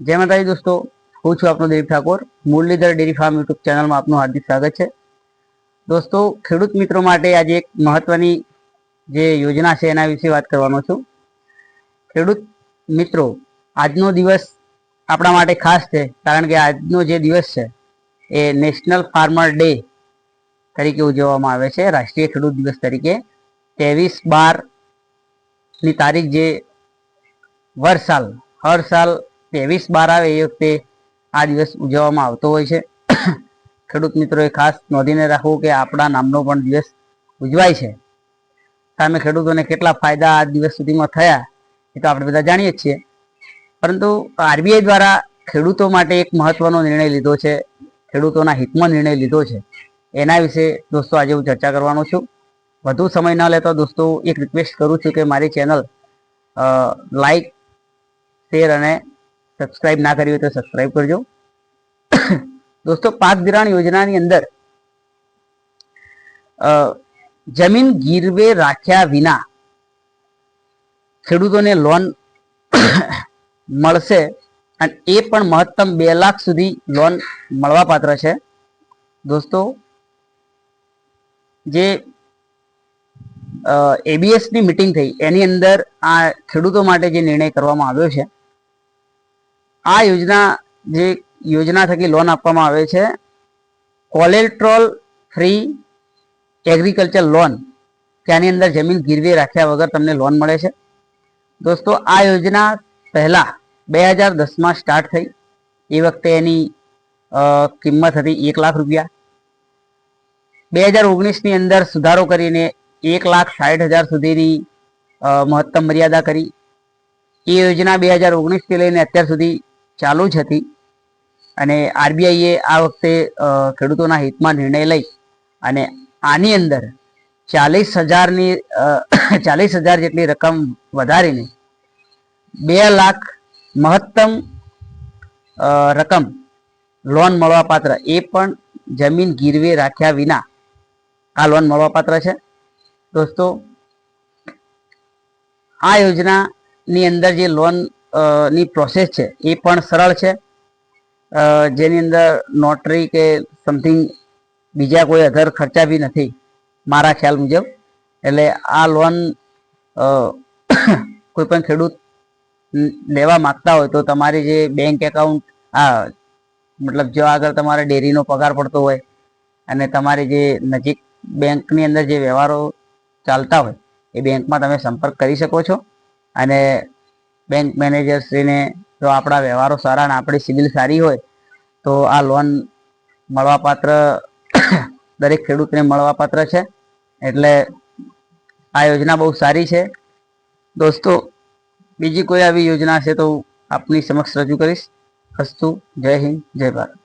જય માતાજી દોસ્તો, હું છું આપનો Dilip Thakor, Murlidhar dairy farm YouTube ચેનલમાં આપનું હાર્દિક સ્વાગત છે. દોસ્તો, ખેડૂત મિત્રો માટે આજે એક મહત્વની જે યોજના છે એના વિશે વાત કરવાનો છું. ખેડૂત મિત્રો, આજનો દિવસ આપણા માટે ખાસ છે, કારણ કે આજનો જે દિવસ છે, એ નેશનલ ફાર્મર ડે તરીકે ઉજવવામાં આવે છે, રાષ્ટ્રીય ખેડૂત દિવસ તરીકે. ત્રેવીસ બારની તારીખ જે વર્ષ સાલ હર સાલ ત્રેવીસ બાર આવે એ વખતે આ દિવસ ઉજવવામાં આવતો હોય છે. ખેડૂત મિત્રોએ ખાસ નોંધીને રાખવું કે આપણા નામનો પણ દિવસ ઉજવાય છે. સામે ખેડૂતોને કેટલા ફાયદા આ દિવસ સુધીમાં થયા એ તો આપણે બધા જાણીએ જ છીએ. પરંતુ આરબીઆઈ દ્વારા ખેડૂતો માટે એક મહત્વનો નિર્ણય લીધો છે. ખેડૂતોના હિતમાં નિર્ણય લીધો છે. એના વિશે દોસ્તો આજે હું ચર્ચા કરવાનો છું. વધુ સમય ન લેતા દોસ્તો એક રિક્વેસ્ટ કરું છું કે મારી ચેનલ લાઈક શેર અને સબસ્ક્રાઇબ ના કરી હોય તો સબસ્ક્રાઇબ કરજો. દોસ્તો, પાક ધિરાણ યોજનાની અંદર જમીન ગીરવે રાખ્યા વિના ખેડૂતોને લોન મળશે અને એ પણ મહત્તમ બે લાખ સુધી લોન મળવાપાત્ર છે. દોસ્તો, જે એબીએસની મિટિંગ થઈ, એની અંદર આ ખેડૂતો માટે જે નિર્ણય કરવામાં આવ્યો છે આ યોજના જે યોજના થકી લોન આપવામાં આવે છે કોલેટ્રોલ ફ્રી એગ્રીકલ્ચર લોન ત્યાંની અંદર જમીન ગીરવે રાખ્યા વગર તમને લોન મળે છે. દોસ્તો, આ યોજના પહેલા બે હજાર દસમાં સ્ટાર્ટ થઈ. એ વખતે એની કિંમત હતી એક લાખ રૂપિયા. બે હજાર ઓગણીસની અંદર સુધારો કરીને એક લાખ સાઠ હજાર સુધીની મહત્તમ મર્યાદા કરી. એ યોજના બે હજાર ઓગણીસથી લઈને અત્યાર સુધી ચાલુ જ હતી. અને આરબીઆઈએ આ વખતે ખેડૂતોના હિતમાં નિર્ણય લઈ અને આની અંદર ચાલીસ હજારની ચાલીસ હજાર જેટલી રકમ વધારીને બે લાખ મહત્તમ રકમ લોન મળવાપાત્ર એ પણ જમીન ગીરવે રાખ્યા વિના આ લોન મળવાપાત્ર છે. દોસ્તો, આ યોજનાની અંદર જે લોન ની પ્રોસેસ છે. એ પણ સરળ છે. જેની અંદર નોટરી કે સમથિંગ બીજા કોઈ અધર ખર્ચા બી નથી, મારા ખ્યાલ મુજબ. એટલે આ લોન કોઈ પણ ખેડૂત લેવા માંગતા હોય તો તમારી જે બેંક એકાઉન્ટ આ, મતલબ જો આગળ તમારે ડેરીનો પગાર પડતો હોય અને તમારી જે નજીક બેંકની અંદર જે વ્યવહારો ચાલતા હોય, એ બેંકમાં તમે સંપર્ક કરી શકો છો. અને બેંક મેનેજર શ્રીને જો આપણા વ્યવહારો સારા અને આપણી સિબિલ સારી હોય, તો આ લોન મળવાપાત્ર દરેક ખેડૂતને મળવાપાત્ર છે. એટલે આ યોજના બહુ સારી છે. દોસ્તો, બીજી કોઈ આવી યોજના છે તો આપની સમક્ષ રજૂ કરીશ. અસ્તુ, જય હિન્દ, જય ભારત.